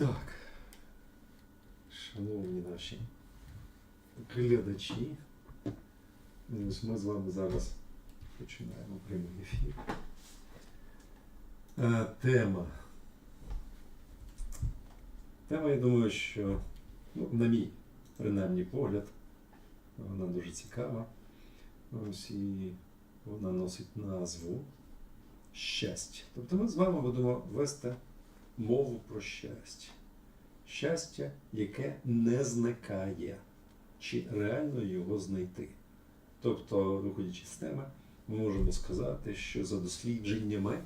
Так. Шановні наші глядачі, ось ми з вами зараз починаємо прямий ефір. Е, Тема. Тема, я думаю, що, ну, на мій принаймні погляд, вона дуже цікава. Ось і вона носить назву щастя. Тобто ми з вами будемо вести мову про щастя. Щастя, яке не зникає, чи реально його знайти. Тобто, виходячи з теми, ми можемо сказати, що за дослідженнями,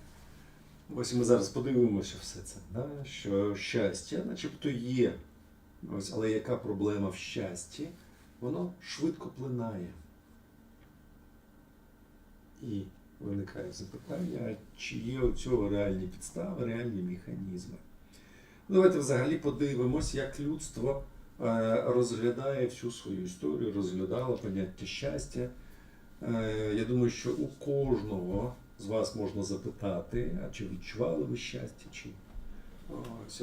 ось ми зараз подивимося все це, да? що щастя, начебто є. Ось, але яка проблема в щасті? Воно швидко плинає. І виникає запитання, чи є у цього реальні підстави, реальні механізми. Давайте взагалі подивимось, як людство е, розглядає всю свою історію, розглядало поняття щастя. Е, Я думаю, що у кожного з вас можна запитати, а чи відчували ви щастя, чи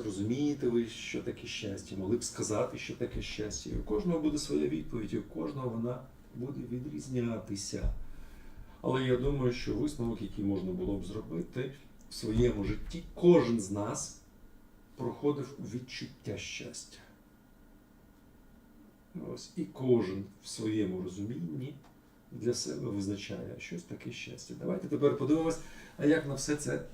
розумієте ви, що таке щастя, могли б сказати, що таке щастя. У кожного буде своя відповідь, і у кожного вона буде відрізнятися. Але я думаю, що висновок, який можна було б зробити в своєму житті, кожен з нас проходив відчуття щастя. Ось, і кожен в своєму розумінні для себе визначає щось таке щастя. Давайте тепер подивимось, а як на все це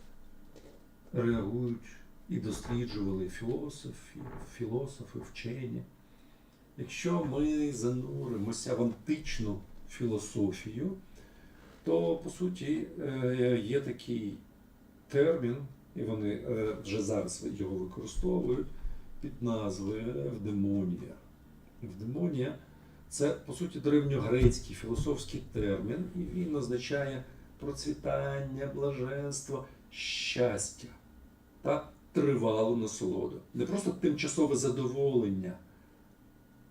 реагують і досліджували філософи, філософи, вчені. Якщо ми зануримося в античну філософію, то по суті е, є такий термін, і вони е, вже зараз його використовують під назвою евдемонія. Евдемонія це по суті древньогрецький філософський термін, і він означає процвітання, блаженство, щастя та тривалу насолоду. Не просто тимчасове задоволення,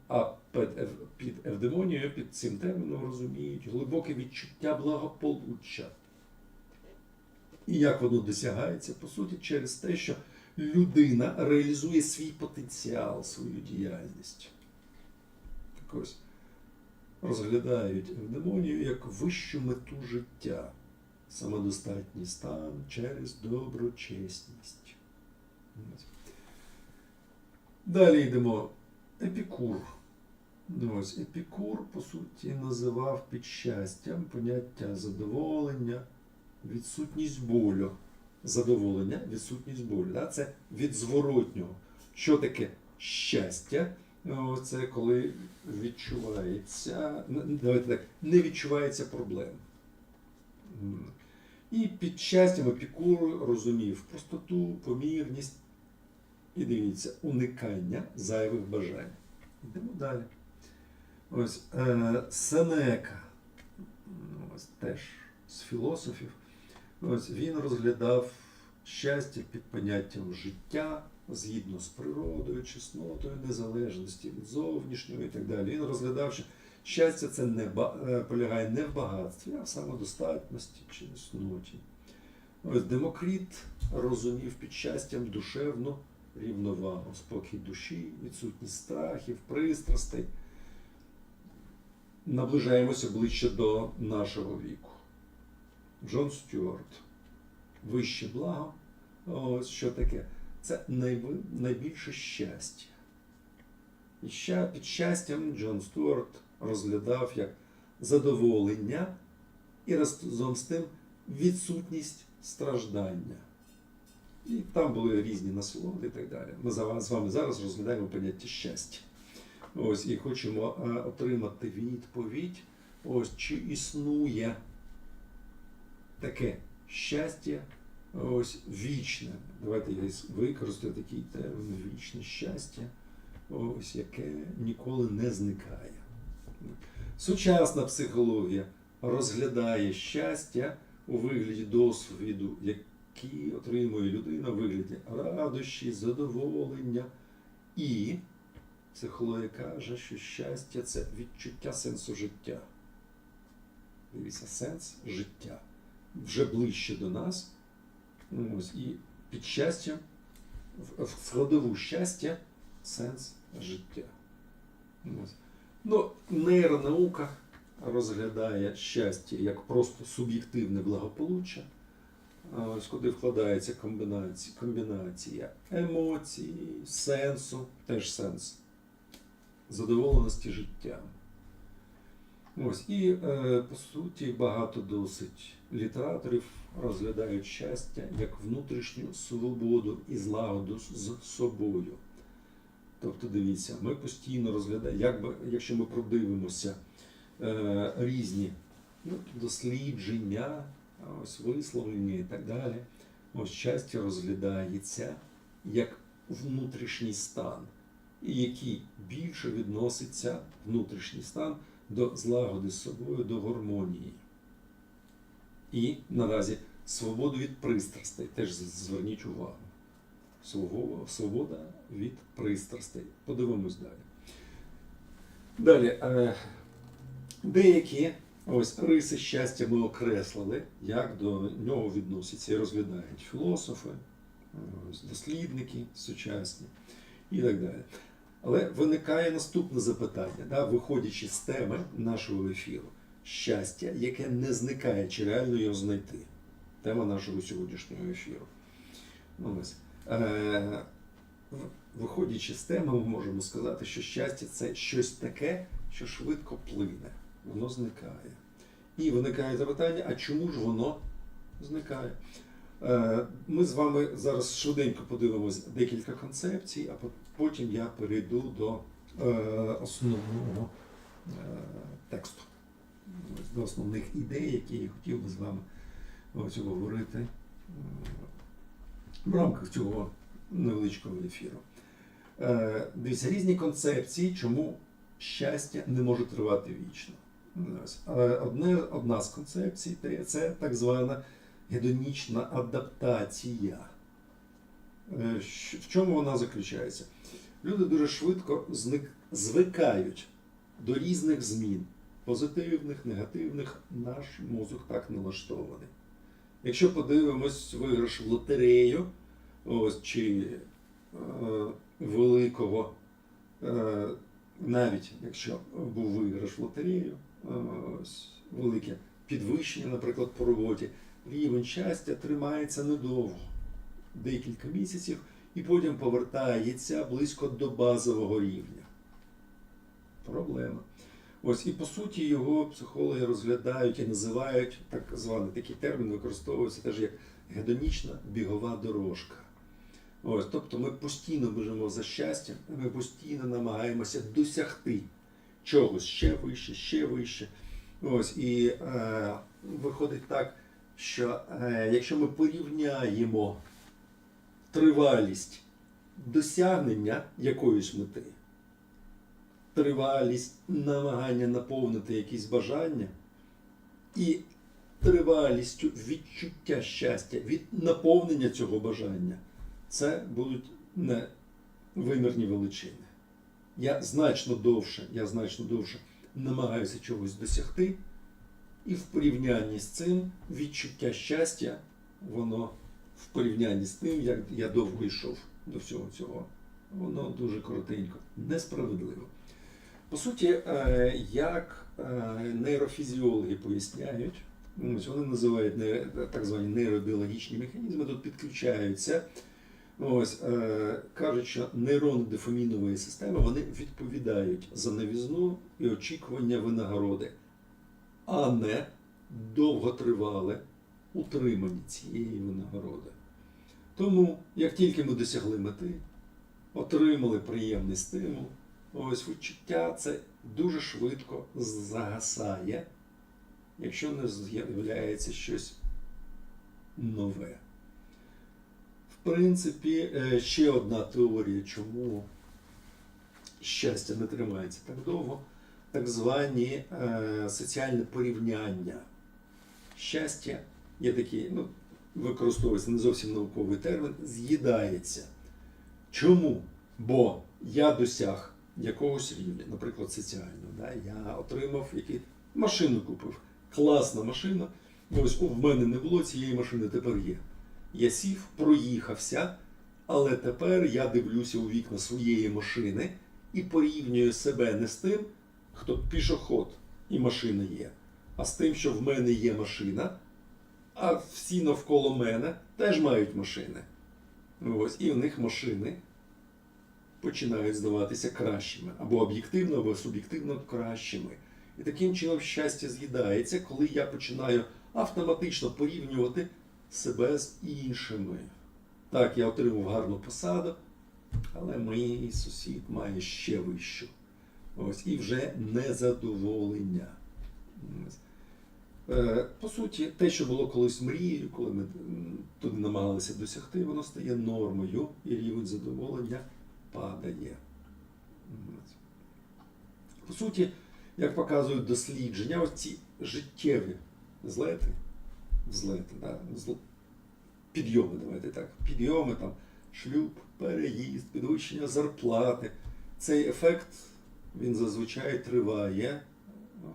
а під, ев- під евдемонією, під цим терміном розуміють глибоке відчуття благополуччя. І як воно досягається, по суті, через те, що людина реалізує свій потенціал, свою діяльність. Так ось розглядають евдемонію як вищу мету життя, самодостатній стан через доброчесність. Далі йдемо. Епікур. Ну, Ось Епікур, по суті, називав під щастям поняття задоволення, відсутність болю. Задоволення, відсутність болю. Да? Це від зворотнього. Що таке щастя? Це коли відчувається, давайте так, не відчувається проблем. І під щастям Епікур розумів простоту, помірність і дивіться, уникання зайвих бажань. Йдемо далі. Ось е, Сенека, ось теж з філософів, ось він розглядав щастя під поняттям життя згідно з природою, чеснотою, незалежності від зовнішнього і так далі. Він розглядав, що щастя це не е, полягає не в багатстві, а в самодостатності чи чесноті. Ось Демокріт розумів під щастям душевну рівновагу, спокій душі, відсутність страхів, пристрастей. Наближаємося ближче до нашого віку. Джон Стюарт. Вище благо. Ось що таке? Це найбільше щастя. І ща, під щастям Джон Стюарт розглядав як задоволення і разом з тим відсутність страждання. І там були різні насолоди і так далі. Ми з вами зараз розглядаємо поняття щастя. Ось і хочемо е, отримати відповідь, ось чи існує таке щастя, ось вічне. Давайте я використаю такий термін вічне щастя, ось яке ніколи не зникає. Сучасна психологія розглядає щастя у вигляді досвіду, який отримує людина у вигляді радощі, задоволення. І психологія каже, що щастя це відчуття сенсу життя. Дивіться, сенс життя. Вже ближче до нас. Ось, і під щастям в- складову щастя сенс життя. Ось. Ну, нейронаука розглядає щастя як просто суб'єктивне благополуччя, ось куди вкладається комбінація, комбінація емоцій, сенсу, теж сенс, задоволеності життям. Ось, і е, по суті багато досить літераторів розглядають щастя як внутрішню свободу і злагоду з собою. Тобто, дивіться, ми постійно розглядаємо, як би, якщо ми продивимося е, різні ну, дослідження, ось висловлення і так далі, ось щастя розглядається як внутрішній стан, і який більше відноситься внутрішній стан до злагоди з собою, до гармонії. І наразі свободу від пристрастей. Теж зверніть увагу. Свобода від пристрастей. Подивимось далі. Далі. Е, деякі ось риси щастя ми окреслили, як до нього відносяться і розглядають філософи, дослідники сучасні і так далі. Але виникає наступне запитання, да, виходячи з теми нашого ефіру. Щастя, яке не зникає, чи реально його знайти. Тема нашого сьогоднішнього ефіру. Ну, ось. Е, виходячи з теми, ми можемо сказати, що щастя це щось таке, що швидко плине, воно зникає. І виникає запитання, а чому ж воно зникає? Е, Ми з вами зараз швиденько подивимось декілька концепцій, а потім я перейду до е, основного е, тексту, до основних ідей, які я хотів би з вами обговорити в рамках цього невеличкого ефіру. Дивіться, різні концепції, чому щастя не може тривати вічно. Одне, одна з концепцій це так звана гедонічна адаптація. Е, В чому вона заключається? Люди дуже швидко звикають до різних змін, позитивних, негативних. Наш мозок так налаштований. Якщо подивимось виграш в лотерею, ось чи е, великого, е, навіть якщо був виграш в лотерею, е, ось велике підвищення, наприклад, по роботі, рівень щастя тримається недовго, декілька місяців, і потім повертається близько до базового рівня. Проблема. Ось і по суті його психологи розглядають і називають так званий такий термін, використовується теж як гедонічна бігова дорожка. Ось, тобто ми постійно біжимо за щастям, ми постійно намагаємося досягти чогось ще вище, ще вище. Ось і е, виходить так, що е, якщо ми порівняємо тривалість досягнення якоїсь мети, тривалість намагання наповнити якісь бажання і тривалістю відчуття щастя від наповнення цього бажання, це будуть не вимірні величини. Я значно довше, я значно довше намагаюся чогось досягти, і в порівнянні з цим відчуття щастя, воно в порівнянні з тим, як я довго йшов до всього цього, воно дуже коротенько, несправедливо. По суті, е, як е, нейрофізіологи поясняють, вони називають так звані нейробіологічні механізми, тут підключаються. Ось, е, кажуть, що нейрони дофамінової системи вони відповідають за новізну і очікування винагороди, а не довготривале утримання цієї винагороди. Тому, як тільки ми досягли мети, отримали приємний стимул, ось відчуття це дуже швидко загасає, якщо не з'являється щось нове. В принципі, е, ще одна теорія, чому щастя не тримається так довго, так звані е, соціальне порівняння. Щастя є такий, ну, використовується не зовсім науковий термін, з'їдається. Чому? Бо я досяг якогось рівня, наприклад, соціального. Да? Я отримав який машину купив. Класна машина. Ось у в мене не було цієї машини, тепер є. Я сів, проїхався, Але тепер я дивлюся у вікна своєї машини і порівнюю себе не з тим, хто пішоход і машина є, а з тим, що в мене є машина, а всі навколо мене теж мають машини. Ось, і в них машини починають здаватися кращими, або об'єктивно, або суб'єктивно кращими. І таким чином щастя з'їдається, коли я починаю автоматично порівнювати себе з іншими. Так, я отримав гарну посаду, але мій сусід має ще вищу. Ось, і вже незадоволення. Е, По суті, те, що було колись мрією, коли ми туди намагалися досягти, воно стає нормою, і рівень задоволення падає. По суті, як показують дослідження, ці життєві злети, взлети, да, зл- підйоми, давайте так, підйоми, там, шлюб, переїзд, підвищення зарплати. Цей ефект він зазвичай триває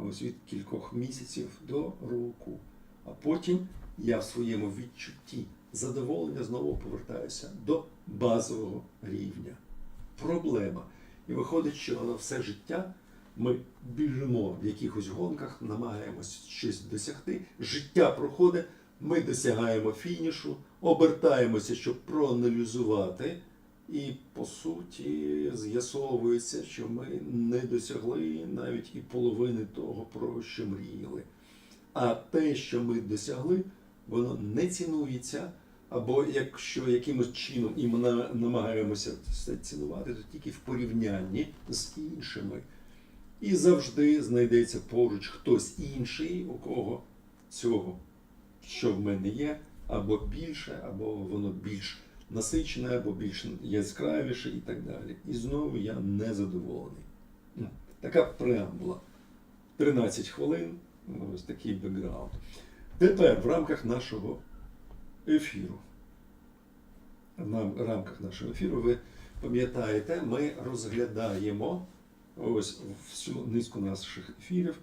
ось від кількох місяців до року. А потім я в своєму відчутті задоволення знову повертаюся до базового рівня. Проблема. І виходить, що на все життя ми біжимо в якихось гонках, намагаємось щось досягти. Життя проходить, ми досягаємо фінішу, обертаємося, щоб проаналізувати. І по суті з'ясовується, що ми не досягли навіть і половини того, про що мріяли. А те, що ми досягли, воно не цінується. Або якщо якимось чином і ми намагаємося це цінувати, то тільки в порівнянні з іншими. І завжди знайдеться поруч хтось інший, у кого цього, що в мене є, або більше, або воно більш насичене, або більш яскравіше і так далі. І знову я не задоволений. Ну, Така преамбула. 13 хвилин, ось такий бекграунд. Тепер в рамках нашого ефіру. В рамках нашого ефіру, ви пам'ятаєте, ми розглядаємо ось всю низку наших ефірів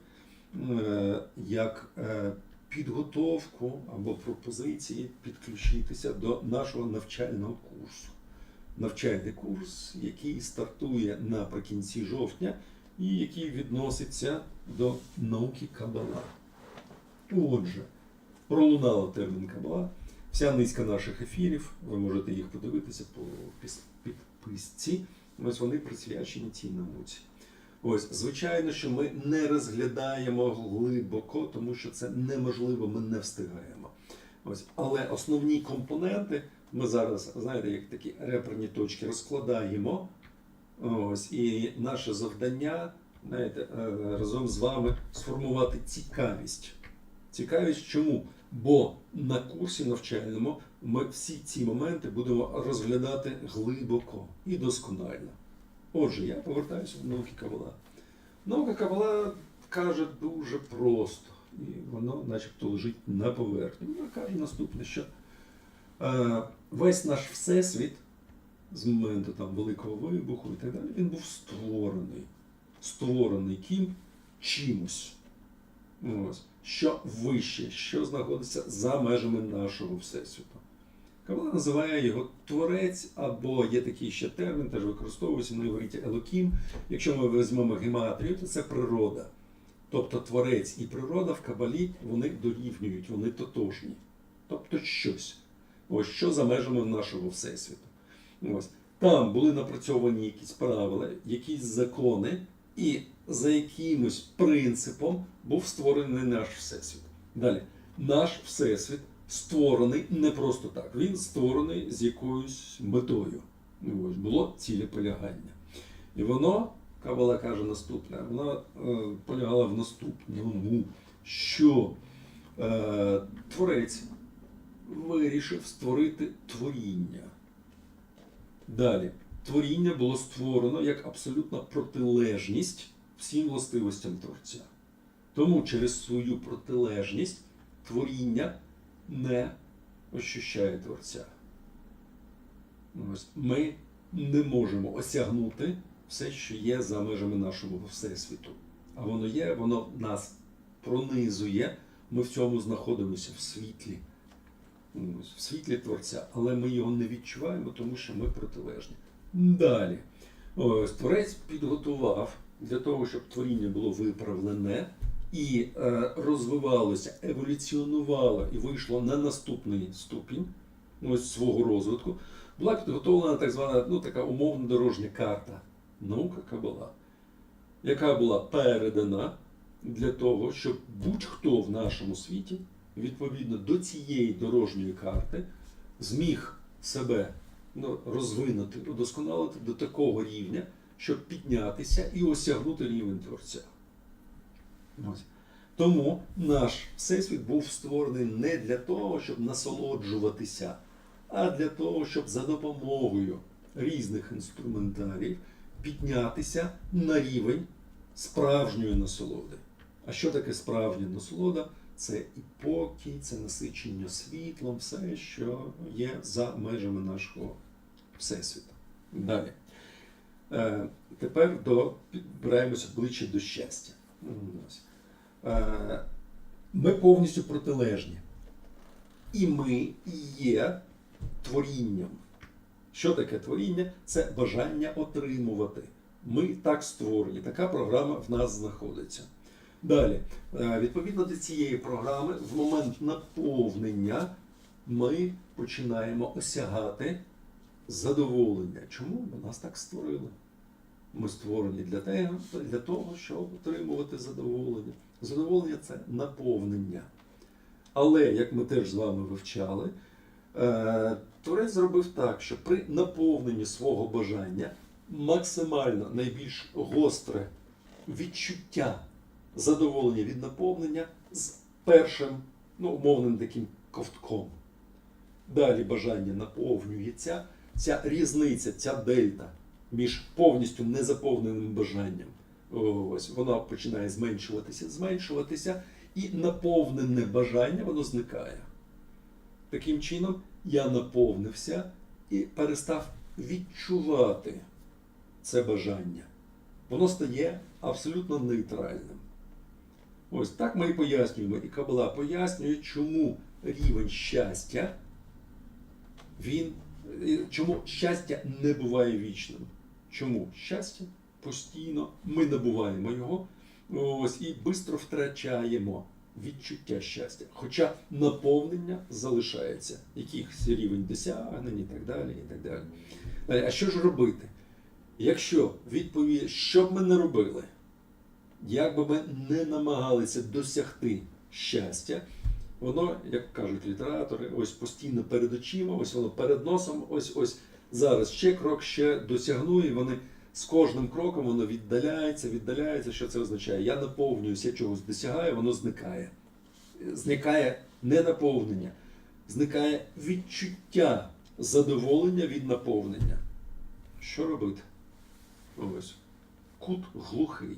е, як е, підготовку або пропозиції підключитися до нашого навчального курсу. Навчальний курс, який стартує наприкінці жовтня і який відноситься до науки Кабала. Отже, пролунало термін Кабала. Вся низка наших ефірів, ви можете їх подивитися по підписці. Ось вони присвячені цій науці. Ось, звичайно, що ми не розглядаємо глибоко, тому що це неможливо, ми не встигаємо. Ось, але основні компоненти ми зараз, знаєте, як такі реперні точки розкладаємо. Ось, і наше завдання, знаєте, е, разом з вами сформувати цікавість. Цікавість чому? Бо на курсі навчальному ми всі ці моменти будемо розглядати глибоко і досконально. Отже, я повертаюся до науки Кабала. Наука Кабала каже дуже просто, і воно начебто лежить на поверхні. Вона каже наступне, що е, весь наш всесвіт з моменту там, Великого Вибуху і так далі, він був створений. Створений ким? Чимось. Ось. Що вище, що знаходиться за межами нашого всесвіту. Кабала називає його творець, або є такий ще термін, теж використовується на івриті Елокім. Якщо ми візьмемо гематрію, то це природа. Тобто творець і природа в кабалі вони дорівнюють, вони тотожні. Тобто щось. Ось що за межами нашого всесвіту. Ось. Там були напрацьовані якісь правила, якісь закони, і за якимось принципом був створений наш всесвіт. Далі, наш всесвіт створений не просто так. Він створений з якоюсь метою. Ось було цілеполягання. І воно, Кабала каже наступне, воно е, полягало в наступному, що е, творець вирішив створити творіння. Далі, творіння було створено як абсолютна протилежність всім властивостям творця. Тому через свою протилежність творіння не ощущає творця. Ми не можемо осягнути все, що є за межами нашого всесвіту. А воно є, воно нас пронизує, ми в цьому знаходимося в світлі. в світлі Творця, але ми його не відчуваємо, тому що ми протилежні. Далі. Ось, Творець підготував для того, щоб творіння було виправлене і е, розвивалося, еволюціонувало і вийшло на наступний ступінь ось, свого розвитку, була підготовлена так звана ну, така умовна дорожня карта, наука Кабала, яка була передана для того, щоб будь-хто в нашому світі відповідно до цієї дорожньої карти зміг себе ну, розвинути, удосконалити до такого рівня, щоб піднятися і осягнути рівень Творця. Ось. Тому наш Всесвіт був створений не для того, щоб насолоджуватися, а для того, щоб за допомогою різних інструментарів піднятися на рівень справжньої насолоди. А що таке справжня насолода? Це і покій, це насичення світлом, все, що є за межами нашого всесвіту. Далі. Е, тепер до, підбираємося ближче до щастя. Е, ми повністю протилежні. І ми є творінням. Що таке творіння? Це бажання отримувати. Ми так створені, така програма в нас знаходиться. Далі, е, відповідно до цієї програми, в момент наповнення ми починаємо осягати задоволення. Чому? Бо нас так створили. Ми створені для того, щоб отримувати задоволення. Задоволення це наповнення. Але, як ми теж з вами вивчали, е, Творець зробив так, що при наповненні свого бажання максимально найбільш гостре відчуття задоволення від наповнення з першим, ну, умовним таким ковтком. Далі бажання наповнюється. Ця різниця, ця дельта між повністю незаповненим бажанням. Ось вона починає зменшуватися, зменшуватися, і наповнене бажання воно зникає. Таким чином, я наповнився і перестав відчувати це бажання. Воно стає абсолютно нейтральним. Ось так ми і пояснюємо. І Кабала пояснює, чому рівень щастя, він, е, чому щастя не буває вічним. Чому щастя постійно ми набуваємо його ось, і швидко втрачаємо відчуття щастя. Хоча наповнення залишається, якихось рівень досягнень і так далі. і так далі. Далі, А що ж робити? Якщо відповідь, що б ми не робили, як би ми не намагалися досягти щастя, воно, як кажуть літератори, ось постійно перед очима, ось воно перед носом, ось ось зараз ще крок, ще досягну, і вони з кожним кроком воно віддаляється, віддаляється. Що це означає? Я наповнююся, я чогось досягаю, воно зникає. Зникає не наповнення, зникає відчуття задоволення від наповнення. Що робити? Ось. Кут глухий.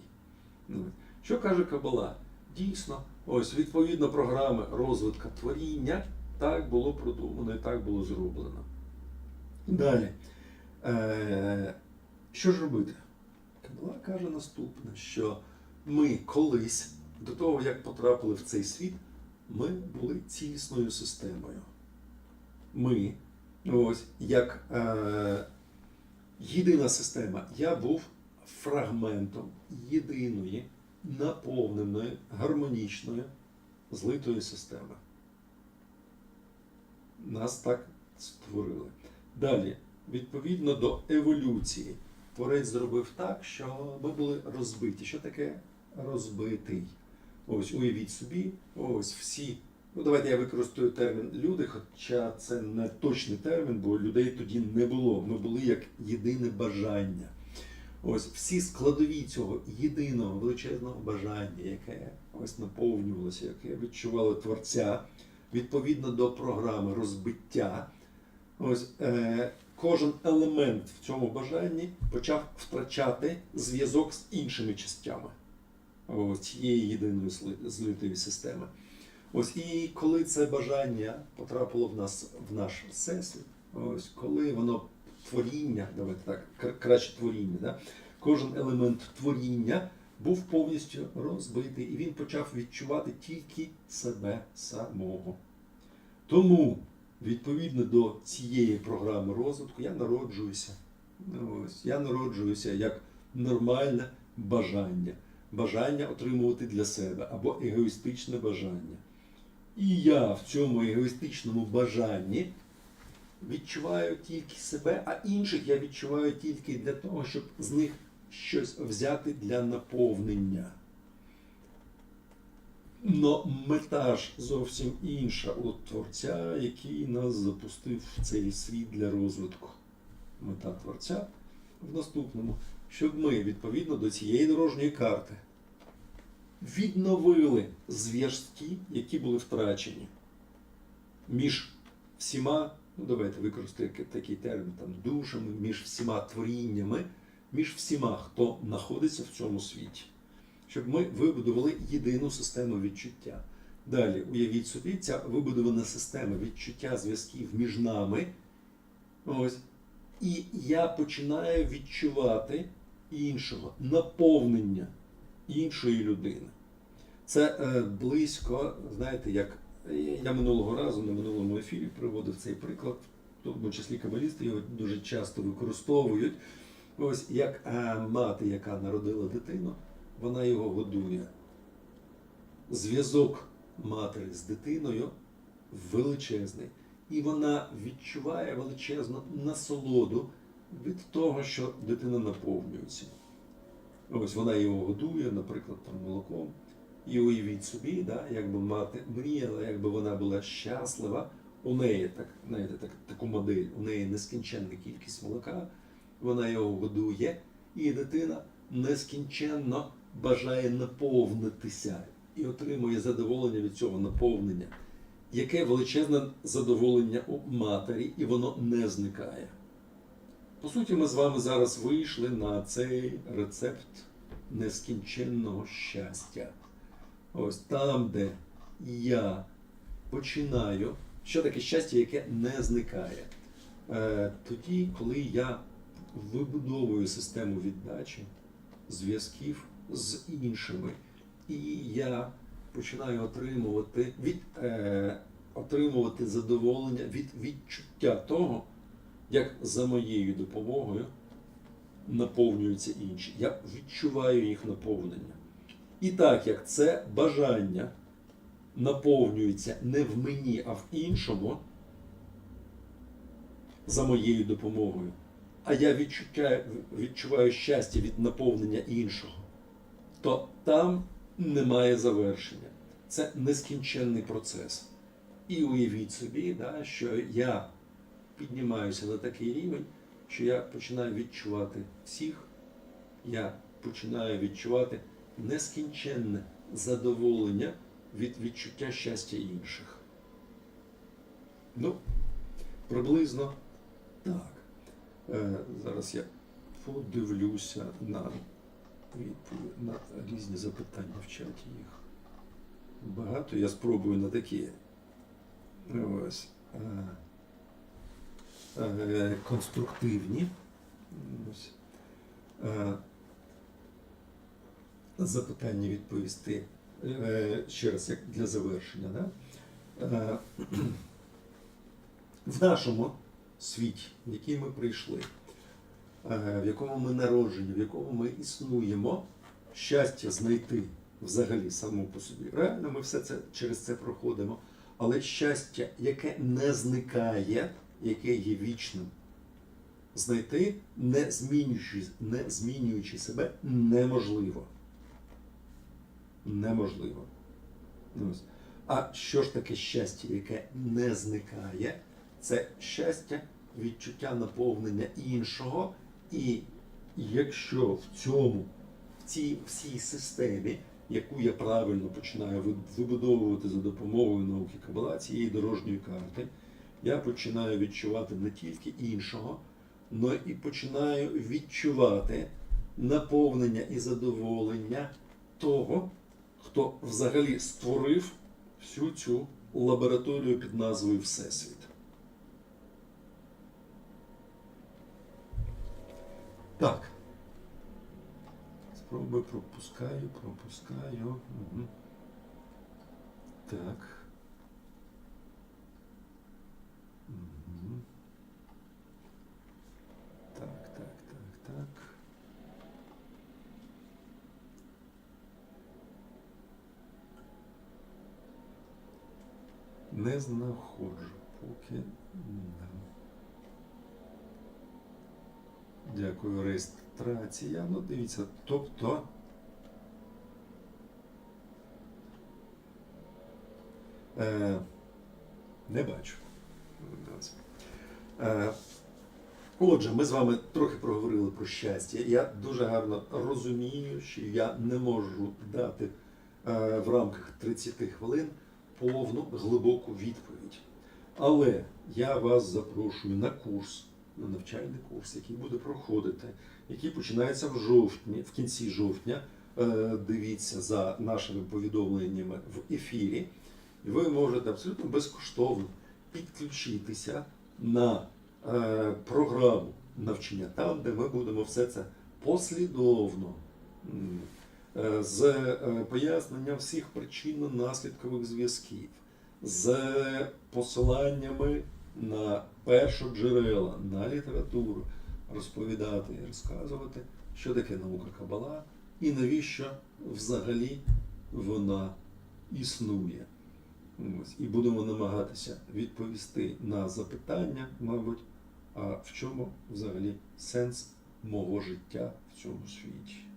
Ну, Що каже Кабала? Дійсно, ось відповідно програми розвитку творіння так було продумано і так було зроблено. Далі. Е, що ж робити? Кабала каже наступне, що ми колись, до того як потрапили в цей світ, ми були цілісною системою. Ми, ось як е, єдина система, я був фрагментом єдиної, наповненої, гармонічної, злитої системи. Нас так створили. Далі, відповідно до еволюції, творець зробив так, що ми були розбиті. Що таке розбитий? Ось уявіть собі, ось всі. Ну, давайте я використаю термін люди, хоча це не точний термін, бо людей тоді не було. Ми були як єдине бажання. Ось всі складові цього єдиного величезного бажання, яке ось наповнювалося, яке відчувало творця, відповідно до програми розбиття. Ось е, кожен елемент в цьому бажанні почав втрачати зв'язок з іншими частями цієї єдиної злитої системи. Ось і коли це бажання потрапило в нас в наш всесвіт, ось коли воно творіння, давайте так, краще творіння, да? кожен елемент творіння був повністю розбитий, і він почав відчувати тільки себе самого. Тому відповідно до цієї програми розвитку, я народжуюся. Ось, я народжуюся як нормальне бажання. Бажання отримувати для себе або егоїстичне бажання. І я в цьому егоїстичному бажанні відчуваю тільки себе, а інших я відчуваю тільки для того, щоб з них щось взяти для наповнення. Но мета ж зовсім інша у Творця, який нас запустив в цей світ для розвитку. Мета Творця в наступному, щоб ми відповідно до цієї дорожньої карти відновили зв'язки, які були втрачені між всіма, ну давайте використаємо такий термін, там, душами, між всіма творіннями, між всіма, хто знаходиться в цьому світі. Щоб ми вибудували єдину систему відчуття. Далі, уявіть собі, ця вибудована система відчуття зв'язків між нами. Ось. І я починаю відчувати іншого, наповнення іншої людини. Це е, близько, знаєте, як я минулого разу на минулому ефірі приводив цей приклад, в тому числі кабалісти його дуже часто використовують. Ось як е, мати, яка народила дитину, вона його годує. Зв'язок матері з дитиною величезний. І вона відчуває величезну насолоду від того, що дитина наповнюється. Ось вона його годує, наприклад, там молоком. І уявіть собі, да, якби мати мріяла, якби вона була щаслива, у неї так, знаєте, так, таку модель, у неї нескінченна кількість молока, вона його годує, і дитина нескінченно бажає наповнитися і отримує задоволення від цього наповнення. Яке величезне задоволення у матері, і воно не зникає. По суті, ми з вами зараз вийшли на цей рецепт нескінченного щастя. Ось там, де я починаю, що таке щастя, яке не зникає. Е, тоді, коли я вибудовую систему віддачі, зв'язків з іншими, і я починаю отримувати, від, е, отримувати задоволення від відчуття того, як за моєю допомогою наповнюються інші. Я відчуваю їх наповнення. І так як це бажання наповнюється не в мені, а в іншому, за моєю допомогою, а я відчуваю, відчуваю щастя від наповнення іншого, то там немає завершення. Це нескінченний процес. І уявіть собі, да, що я піднімаюся на такий рівень, що я починаю відчувати всіх, я починаю відчувати нескінченне задоволення від відчуття щастя інших. Ну, приблизно так. Е, зараз я подивлюся на на різні запитання в чаті їх. Багато я спробую на такі. Ось. е, е, конструктивні. Ось. Е, запитання відповісти ще раз, як для завершення. Да? В нашому світі, в який ми прийшли, в якому ми народжені, в якому ми існуємо, щастя знайти взагалі само по собі. Реально, ми все це через це проходимо. Але щастя, яке не зникає, яке є вічним, знайти, не змінюючи, не змінюючи себе, неможливо. Неможливо. А що ж таке щастя, яке не зникає? Це щастя, відчуття наповнення іншого. І якщо в цьому, в цій всій системі, яку я правильно починаю вибудовувати за допомогою науки Кабала, цієї дорожньої карти, я починаю відчувати не тільки іншого, але і починаю відчувати наповнення і задоволення того, хто взагалі створив всю цю лабораторію під назвою Всесвіт. Так. Спробую пропускаю, пропускаю. Угу. Так. Так, так, так, так. Не знаходжу поки. не. Дякую, реєстрація. Ну, дивіться, тобто. Е, не бачу. Е, Отже, ми з вами трохи проговорили про щастя. Я дуже гарно розумію, що я не можу дати е, в рамках 30 хвилин повну глибоку відповідь. Але я вас запрошую на курс, на навчальний курс, який буде проходити, який починається в жовтні, в кінці жовтня. Е, Дивіться за нашими повідомленнями в ефірі. І ви можете абсолютно безкоштовно підключитися на е, програму навчання там, де ми будемо все це послідовно е, з поясненням всіх причинно-наслідкових зв'язків, з посиланнями на першоджерела, на літературу, розповідати і розказувати, що таке наука Кабала і навіщо взагалі вона існує. Ось. І будемо намагатися відповісти на запитання, мабуть, а в чому взагалі сенс мого життя в цьому світі.